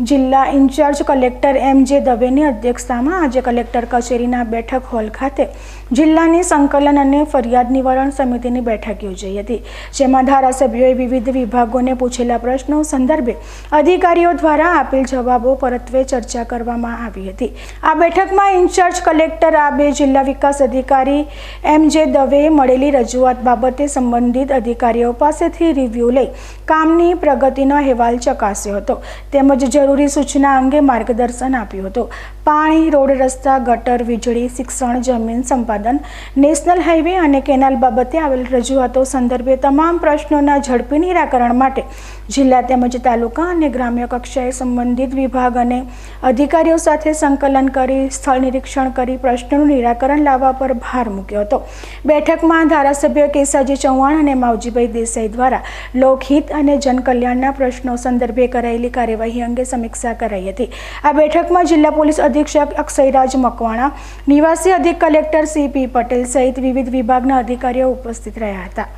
જિલ્લા in charge collector એમ જે દવેની અધ્યક્ષતામાં આજે કલેક્ટર કચેરીના બેઠક હોલ ખાતે જિલ્લાની સંકલન અને ફરિયાદ નિવારણ સમિતિની બેઠક યોજાઈ હતી, જેમાં ધારાસભ્યોએ વિવિધ વિભાગોને પૂછેલા પ્રશ્નો સંદર્ભે અધિકારીઓ દ્વારા આપેલ જવાબો પરત્વે ચર્ચા કરવામાં આવી હતી. આ બેઠકમાં ઇન્ચાર્જ કલેક્ટર આબે જિલ્લા વિકાસ અધિકારી એમ જે દવેએ મળેલી રજૂઆત બાબતે સંબંધિત અધિકારીઓ પાસેથી રિવ્યૂ લઈ કામની પ્રગતિનો અહેવાલ ચકાસ્યો હતો. તેમજ જરૂરી સૂચના અંગે માર્ગદર્શન આપ્યું હતું. પાણી, રોડ રસ્તા, ગટર, વીજળી, શિક્ષણ, જમીન સંપાદન, નેશનલ હાઈવે અને કેનાલ બાબતે આવેલ રજૂઆતો સંદર્ભે તમામ પ્રશ્નોના ઝડપી નિરાકરણ માટે જિલ્લા તેમજ તાલુકા અને ગ્રામ્ય કક્ષાએ સંબંધિત વિભાગ અને અધિકારીઓ સાથે સંકલન કરી, સ્થળ નિરીક્ષણ કરી, પ્રશ્નોનું નિરાકરણ લાવવા પર ભાર મૂક્યો હતો. બેઠકમાં ધારાસભ્ય કેસાજી ચૌહાણ અને માવજીભાઈ દેસાઈ દ્વારા લોકહિત અને જનકલ્યાણના પ્રશ્નો સંદર્ભે કરાયેલી કાર્યવાહી અંગે સમીક્ષા કરાઈ હતી. આ બેઠકમાં જિલ્લા પોલીસ અધિક્ષક અક્ષયરાજ મકવાણા, નિવાસી અધિક કલેક્ટર સીપી પટેલ સહિત વિવિધ વિભાગના અધિકારીઓ ઉપસ્થિત રહ્યા હતા.